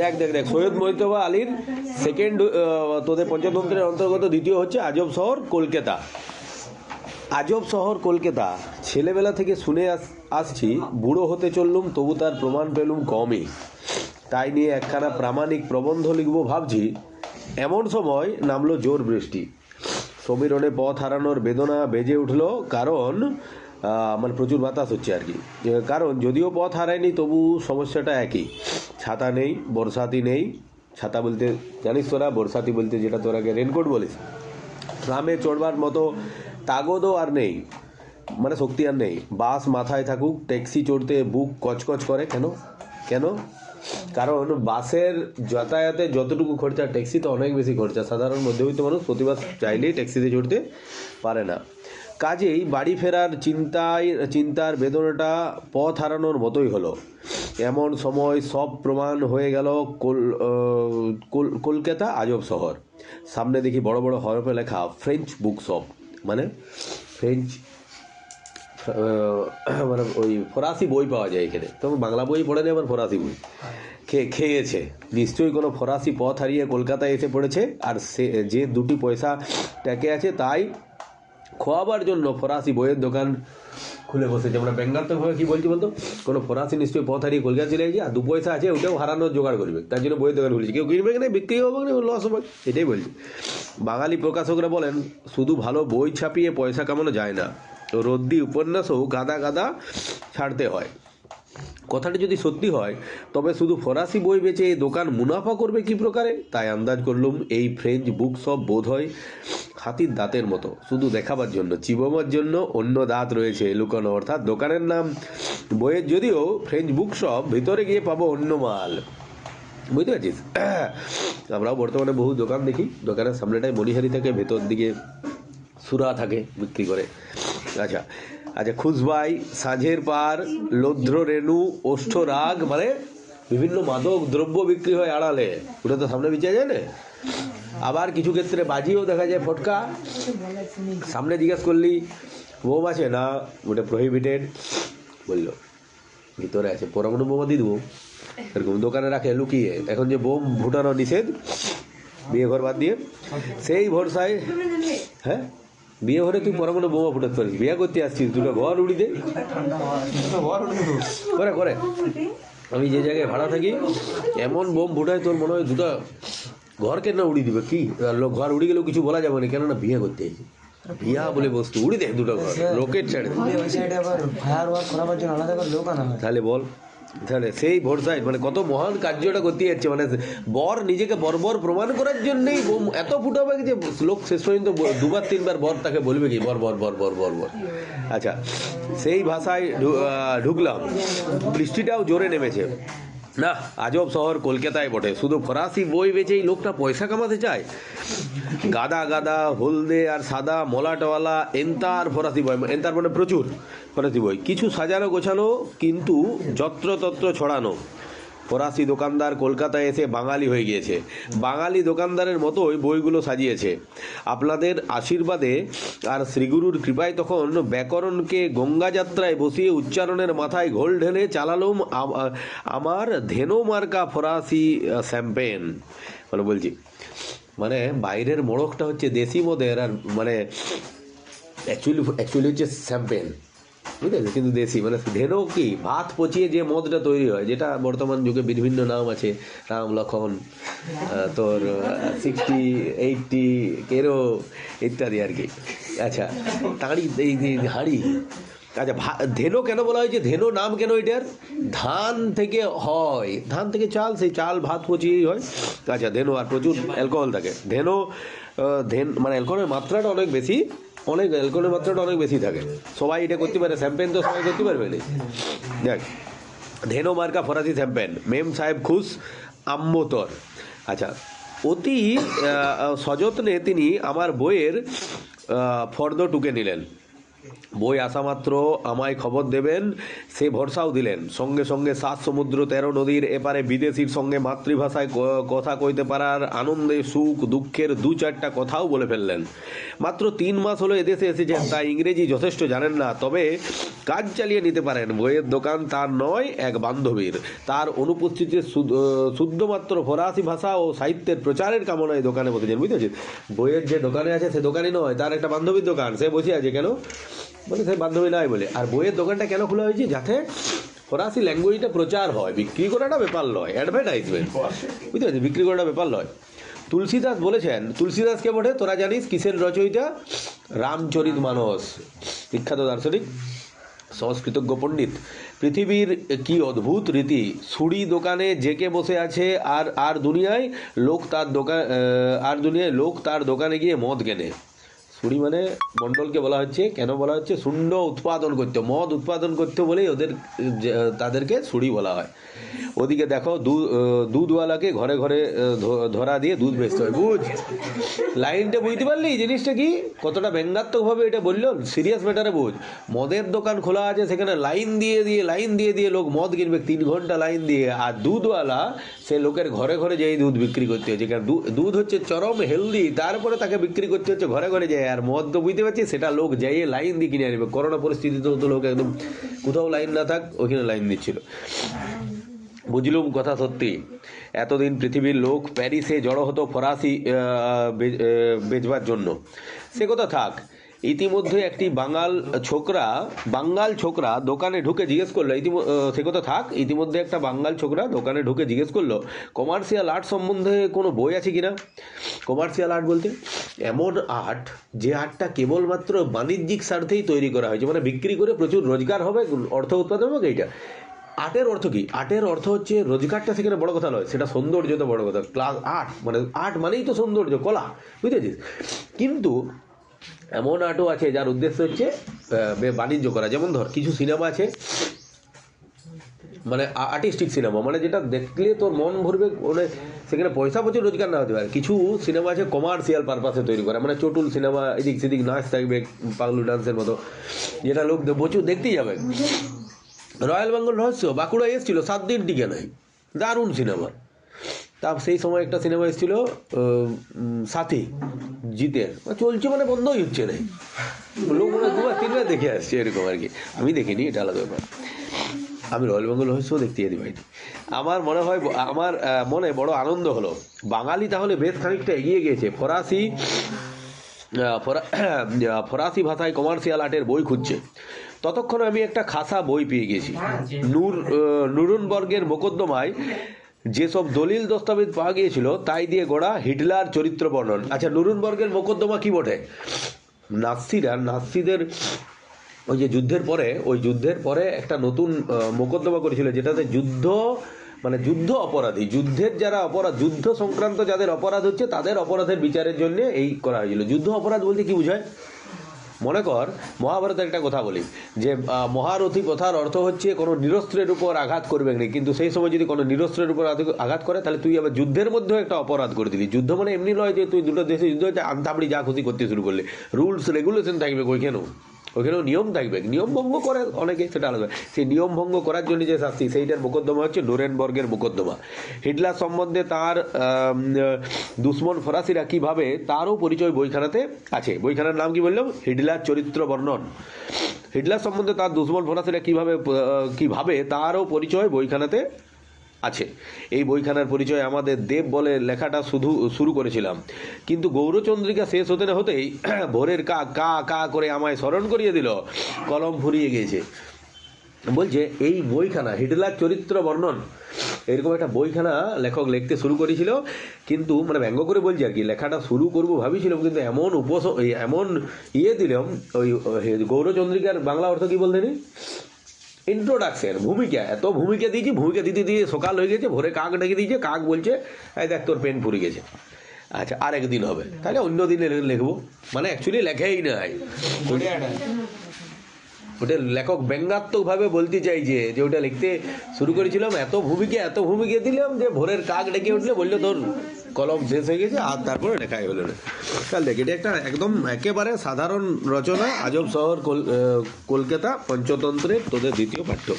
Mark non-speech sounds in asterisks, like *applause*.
দেখ দেখ দেখ, সৈয়দ মহিতবা আলীর সেকেন্ড তোদের পঞ্চতন্ত্রের অন্তর্গত দ্বিতীয় হচ্ছে আজব শহর, কলকাতা। আজব শহর, কলকাতা, ছেলেবেলা থেকে শুনে আস আসছি, বুড়ো হতে চললুম, তবু তার প্রমাণ পেলুম কমই। তাই নিয়ে একখানা প্রামাণিক প্রবন্ধ লিখব ভাবছি। এমন সময় নামলো জোর বৃষ্টি। সমীরণে পথ হারানোর বেদনা বেজে উঠল, কারণ মানে প্রচুর বাতাস হচ্ছে আর কি। কারণ, যদিও পথ হারায়নি, তবু সমস্যাটা একই। ছাতা নেই বর্ষাতি নেই। ছাতা বলতে, জানিস তোরা বর্ষাতি বলতে যেটা তোরাকে রেনকোট বলিস ট্রামে চড়বার মতো তাগদও আর নেই মানে শক্তি আর নেই। বাস মাথায় থাকুক, ট্যাক্সি চড়তে বুক কচকচ করে, কেন? কেন? কারণ বাসের যাতায়াতে যতটুকু খরচা, ট্যাক্সি তো অনেক বেশি খরচা। সাধারণ মধ্যবিত্ত মানুষ প্রতিবার চাইলেই ট্যাক্সিতে চড়তে পারে না। কাজেই বাড়ি ফেরার চিন্তায়, চিন্তার বেদনাটা পথ হারানোর মতোই হলো। এমন সময় সব প্রমাণ হয়ে গেল কল কল- কলকাতা আজব শহর। সামনে দেখি বড় বড় হরফে লেখা ফ্রেঞ্চ বুক শপ মানে ফ্রেঞ্চ মানে ওই ফরাসি বই পাওয়া যায় এখানে। তবে বাংলা বই পড়ে নেই, আবার ফরাসি বই। খেয়ে খেয়েছে। নিশ্চয়ই কোনো ফরাসি পথ হারিয়ে কলকাতায় এসে পড়েছে, আর সে, যে দুটি পয়সা ট্যাকে আছে, তাই খোয়াবার জন্য ফরাসি বইয়ের দোকান খুলে বসেছে আমরা ব্যঙ্গাত্মকভাবে কি বলছি বলতো? কোনো ফরাসি নিশ্চয়ই পথ হারিয়ে কলকাতা চলে গেছে, আর দু পয়সা আছে, ওটাও হারানোর জোগাড় করবে। তার জন্য বইয়ের দোকান খুলেছে। কেউ কিনবে না, বিক্রি হবে না লস হবে এটাই বলছি। বাঙালি প্রকাশকরা বলেন, শুধু ভালো বই ছাপিয়ে পয়সা কামানো যায় না। রদ্দি উপন্যাসও গাদা গাদা ছাড়তে হয়। কথাটি যদি সত্যি হয়, তবে শুধু ফরাসি বই বেচে এই দোকান মুনাফা করবে কি প্রকারে? তাই আন্দাজ করলুম, এই ফ্রেঞ্চ বুক সব বোধ হয় হাতির দাঁতের মতো। শুধু দেখাবার জন্য চিবমার জন্য অন্য দাঁত রয়েছে লুকানো, অর্থাৎ দোকানের নাম। বইয়ের যদিও ফ্রেঞ্চ বুক শপ ভিতরে গিয়ে পাবো অন্য মাল। বুঝতে পারছিস? *clears throat* আমরাও বর্তমানে বহু দোকান দেখি। দোকানের সামনেটাই মনিহারি থাকে, ভেতর দিকে সুরা থাকে বিক্রি করে। আচ্ছা আচ্ছা খুশবাই, সাঁঝের পার লৌধ্র রেণু ওষ্ঠ রাগ মানে বিভিন্ন মাদক দ্রব্য বিক্রি হয় আড়ালে। ওটা তো সামনে বিচে যায় না? আবার কিছু ক্ষেত্রে বাজিও দেখা যায় ফটকা। সামনে জিজ্ঞেস করলি, বোম আছে? না, ওটা প্রহিবিটেড বলল। ভিতরে আছে পরমাণু বোমা দিয়ে দেবো। এরকম দোকানে রাখে, লুকিয়ে। এখন যে বোম ফুটানো নিষেধ, বিয়ে ঘর বাদ দিয়ে, সেই ভরসায় হ্যাঁ? বিয়ে ঘরে তুই পরমাণু বোমা ফুটাতে পারিস। বিয়ে করতে আসছিস, দুটো ঘর উড়ি দে। করে করে। আমি যে জায়গায় ভাড়া থাকি, এমন বোম ফুটায় তোর মনে হয় দুটো ঘর কেন উড়ি দিবে কি? ঘর উড়ি গেলেও কিছু বলা যাবে না কেননা বিয়ে করতে এসেছি বিয়া বলে বস্তু উড়ি দে দুটো ঘর রকেট ছেড়ে তাহলে বল তাহলে সেই ভরসায় মানে কত মহান কার্যটা করতে যাচ্ছে মানে বর নিজেকে বর্বর প্রমাণ করার জন্যই এত ফুটাবে যে লোক শেষ পর্যন্ত দুবার তিনবার বর তাকে বলবে কি বর বর বর বর বর বর। আচ্ছা সেই ভাষায় ঢুকলাম বৃষ্টিটাও জোরে নেমেছে। না, আজব শহর কলকাতায় বটে। শুধু ফরাসি বই বেচেই লোকটা পয়সা কামাতে চায়। গাদা গাদা, হলদে আর সাদা, মলাটওয়ালা, এন্তার ফরাসি বই। এন্তার মানে প্রচুর ফরাসি বই। কিছু সাজানো গোছানো, কিন্তু যত্রতত্র ছড়ানো। ফরাসি দোকানদার কলকাতায় এসে বাঙালি হয়ে গিয়েছে। বাঙালি দোকানদারের মতোই বইগুলো সাজিয়েছে। আপনাদের আশীর্বাদে আর শ্রীগুরুর কৃপায় তখন ব্যাকরণকে গঙ্গা যাত্রায় বসিয়ে উচ্চারণের মাথায় ঘোল ঢেলে চালালুম আমার ধেনো মার্কা ফরাসি শ্যাম্পেন। মানে বলছি মানে বাইরের মোড়কটা হচ্ছে দেশি মদের আর মানে অ্যাকচুয়ালি অ্যাকচুয়ালি হচ্ছে শ্যাম্পেন। বুঝতে পেরেছ? কিন্তু দেশি মানে ধেনো কি? ভাত পচিয়ে যে মদটা তৈরি হয়, যেটা বর্তমান যুগে বিভিন্ন নাম আছে, রাম, লক্ষণ তোর সিক্সটি এইটটি কেরো ইত্যাদি আর কি। আচ্ছা তাঁড়ি এই হাঁড়ি। আচ্ছা ধেনো কেন বলা হয়েছে ধেনো নাম কেন এটার? ধান থেকে হয়। ধান থেকে চাল, সেই চাল ভাত পচিয়েই হয়। আচ্ছা ধেনো আর প্রচুর অ্যালকোহল থাকে। ধেনো ধেন মানে অ্যালকোহলের মাত্রাটা অনেক বেশি। অনেক অ্যালকোহলের মাত্রাটা অনেক বেশি থাকে। সবাই এটা করতে পারে শ্যাম্পেন তো সবাই করতে পারবে না। দেখ, ধেনো মার্কা ফরাসি শ্যাম্পেন মেম সাহেব খুশ আম্বতর আচ্ছা অতি সযত্নে তিনি আমার বইয়ের ফর্দ টুকে নিলেন। বই আসা মাত্র, আমায় খবর দেবেন, সে ভরসাও দিলেন। সঙ্গে সঙ্গে সাত সমুদ্র, তেরো নদীর এপারে বিদেশির সঙ্গে মাতৃভাষায় কথা কইতে পারার আনন্দে, সুখ, দুঃখের দু চারটা কথাও বলে ফেললেন। মাত্র তিন মাস হলো এদেশে এসেছেন, তাই ইংরেজি যথেষ্ট জানেন না, তবে কাজ চালিয়ে নিতে পারেন। বইয়ের দোকান তার নয়, এক বান্ধবীর। তার অনুপস্থিতিতে শুদ্ধমাত্র ফরাসি ভাষা ও সাহিত্যের প্রচারের কামনায় দোকানে বসেছেন, বুঝতে পারছিস বইয়ের যে দোকানে আছে, সে দোকানই নয়, তার একটা বান্ধবীর দোকান, সে বসে আছে কেন? মানে সে বান্ধবী নাই বলে। আর বইয়ের দোকানটা কেন খোলা হয়েছে? যাতে ফরাসি ল্যাঙ্গুয়েজটা প্রচার হয়। বিক্রি করাটা ব্যাপার নয় অ্যাডভার্টাইজমেন্ট বুঝতে পারছিস বিক্রি করাটা ব্যাপার নয়। তুলসীদাস বলেছেন, তুলসীদাসকে বটে, তোরা জানিস কিসের রচয়িতা? রামচরিত মানস। বিখ্যাত দার্শনিক, সংস্কৃতজ্ঞ পণ্ডিত। পৃথিবীর কি অদ্ভুত রীতি ছুরি দোকানে জেকে বসে আছে আর আর দুনিয়ায় লোক তার দোকান আর দুনিয়ায় লোক তার দোকানে গিয়ে মদ কেনে। ছুরি মানে মণ্ডলকে বলা হচ্ছে, কেন বলা হচ্ছে? শূন্য উৎপাদন করতে, মদ উৎপাদন করতে বলেই ওদের তাদেরকে ছুরি বলা হয়। ওদিকে দেখো দুধ দুধওয়ালাকে ঘরে ঘরে ধরা দিয়ে দুধ বেচতে হয়। বুঝ? লাইনটা বুঝতে পারলি? জিনিসটা কি? কতটা ব্যঙ্গাত্মকভাবে এটা বলল? সিরিয়াস ম্যাটারে বুঝ। মদের দোকান খোলা আছে, সেখানে লাইন দিয়ে দিয়ে, লাইন দিয়ে দিয়ে লোক মদ কিনবে, তিন ঘণ্টা লাইন দিয়ে। আর দুধওয়ালা, সে লোকের ঘরে ঘরে যেই দুধ বিক্রি করতে হচ্ছে। কারণ দুধ হচ্ছে চরম হেলদি, তারপরে তাকে বিক্রি করতে হচ্ছে, ঘরে ঘরে যায়। আর মদ তো বুঝতে পারছি সেটা লোক যাইয়ে লাইন দিয়ে কিনে আনবে। করোনা পরিস্থিতিতেও তো লোক একদম কোথাও লাইন না থাক, ওখানে লাইন দিচ্ছিল। বুঝলুম কথা সত্যি। এতদিন পৃথিবীর লোক প্যারিসে জড়ো হতো ফরাসি বেচবার জন্য। সে কথা থাক, ইতিমধ্যে একটি বাঙাল ছোকরা বাঙ্গাল ছোকরা দোকানে ঢুকে জিজ্ঞেস করল, ইতিম সে কথা থাক, ইতিমধ্যে একটা বাঙ্গাল ছোকরা দোকানে ঢুকে জিজ্ঞেস করল, কমার্শিয়াল আর্ট সম্বন্ধে কোনো বই আছে কিনা? কমার্শিয়াল আর্ট বলতে এমন আর্ট যে আর্টটা কেবলমাত্র বাণিজ্যিক স্বার্থেই তৈরি করা হয়েছে। মানে বিক্রি করে প্রচুর রোজগার হবে, অর্থ উৎপাদন হবে, এইটা। আর্টের অর্থ কি? আর্টের অর্থ হচ্ছে রোজগারটা সেখানে বড় কথা নয়, সেটা সৌন্দর্য তো বড় কথা। ক্লাস আর্ট মানে আর্ট মানেই তো সৌন্দর্য, কলা, বুঝেছিস? কিন্তু এমন আর্টও আছে যার উদ্দেশ্য হচ্ছে বাণিজ্য করা। যেমন ধর, কিছু সিনেমা আছে মানে আর্টিস্টিক সিনেমা মানে যেটা দেখলে তোর মন ভরবে মানে সেখানে পয়সা প্রচুর, রোজগার না হতে পারে। কিছু সিনেমা আছে কমার্শিয়াল পারপাসে তৈরি করা মানে চটুল সিনেমা এদিক সেদিক নাচ থাকবে, পাগলু ডান্সের মতো, যেটা লোক প্রচুর দেখতেই যাবে। রয়্যাল বেঙ্গল রহস্য বাঁকুড়া এসেছিল, সাত দিন টিকে নাই। দারুণ সিনেমা। তা সেই সময় একটা সিনেমা এসেছিল সাথী, জিতের। চলছে মানে বন্ধই হচ্ছে না। লোক দুবার, তিনবার দেখে আসছে এরকম আর কি। আমি দেখিনি, এটা আলাদা ব্যাপার। আমি রয়্যাল বেঙ্গল রহস্যও দেখতে যেতে পারিনি আমার মনে হয়, আমার মনে বড় আনন্দ হলো, বাঙালি তাহলে বেশ খানিকটা এগিয়ে গিয়েছে। ফরাসি ফরা- *clears throat* ফরাসি ভাষায় কমার্শিয়াল আর্টের বই খুঁজছে। ততক্ষণে আমি একটা খাসা বই পেয়ে গেছি। নূর নুরুনবর্গের মোকদ্দমায় যেসব দলিল দস্তাবেজ পাওয়া গিয়েছিল, তাই দিয়ে গড়া হিটলার চরিত্র বর্ণন। আচ্ছা নুরুনবর্গের মোকদ্দমা কি বটে? নাসিরা নাসিদের ওই যে যুদ্ধের পরে, ওই যুদ্ধের পরে একটা নতুন মোকদ্দমা করেছিল, যেটাতে যুদ্ধ মানে যুদ্ধ অপরাধী, যুদ্ধের যারা অপরাধ, যুদ্ধ সংক্রান্ত যাদের অপরাধ হচ্ছে, তাদের অপরাধের বিচারের জন্য এই করা হয়েছিল। যুদ্ধ অপরাধ বলতে কি বোঝায়? মনে কর, মহাভারতের একটা কথা বলি, যে মহারথি কথার অর্থ হচ্ছে কোনো নিরস্ত্রের উপর আঘাত করবে না। কিন্তু সেই সময় যদি কোনো নিরস্ত্রের উপর আঘাত- করে, তাহলে তুই আবার যুদ্ধের মধ্যেও একটা অপরাধ করে দিলি। যুদ্ধ মানে এমনি নয় যে, তুই দুটো দেশে যুদ্ধ হচ্ছে আন্তাবড়ি যা খুশি করতে শুরু করলে। রুলস, রেগুলেশন থাকবে ওইখানেও ওইখানেও নিয়ম থাকবে। নিয়ম ভঙ্গ করে অনেকে সেটা আলাদা। সেই নিয়ম ভঙ্গ করার জন্য যে শাস্তি, সেইটার মোকদ্দমা হচ্ছে নোরেনবর্গের মোকদ্দমা। হিটলার সম্বন্ধে তার দুশ্মন ফরাসিরা কীভাবে তারও পরিচয় বইখানাতে আছে। বইখানার নাম কি বললাম? হিটলার চরিত্র বর্ণন। হিটলার সম্বন্ধে তার দুশ্মন ফরাসিরা কীভাবে কীভাবে তারও পরিচয় বইখানাতে আছে। এই বইখানার পরিচয় আমাদের দেব বলে লেখাটা শুধু, শুরু করেছিলাম। কিন্তু গৌরচন্দ্রিকা শেষ হতে না হতেই *clears throat* ভোরের কা কা কা করে আমায় স্মরণ করিয়ে দিল। কলম ফুরিয়ে গিয়েছে। বলছে, এই বইখানা, হিটলার চরিত্র বর্ণন। এরকম একটা বইখানা লেখক লিখতে শুরু করেছিল। কিন্তু মানে ব্যঙ্গ করে বলছি আর কি, লেখাটা শুরু করব ভাবিছিলাম, কিন্তু এমন উপস, এমন ইয়ে দিলাম, ওই গৌরচন্দ্রিকার বাংলা অর্থ কি বলতেনি ইন্ট্রোডাকশন ভূমিকা, এত ভূমিকা দিয়েছি, ভূমিকা দিতে দিয়ে সকাল হয়ে গেছে, ভোরে কাক ডেকে দিয়েছে, কাক বলছে, এই দেখ তোর পেন ফুরে গেছে। আচ্ছা আর একদিন হবে। তাহলে অন্য দিনে লিখব। মানে অ্যাকচুয়ালি লেখেই নাই। ওটা লেখক ব্যঙ্গাত্মকভাবে বলতে চাইছে যে ওটা লিখতে শুরু করেছিলাম, এত ভূমিকা এত ভূমিকা দিলাম যে ভোরের কাক ডেকে উঠলে বলল তোর কলম শেষ হয়ে গেছে, আর তারপরে লেখাই হলো না কাল দেখ এটা একটা একদম একেবারে সাধারণ রচনা, আজব শহর, কল- কলকাতা, পঞ্চতন্ত্রের তোদের দ্বিতীয় পাঠ্য।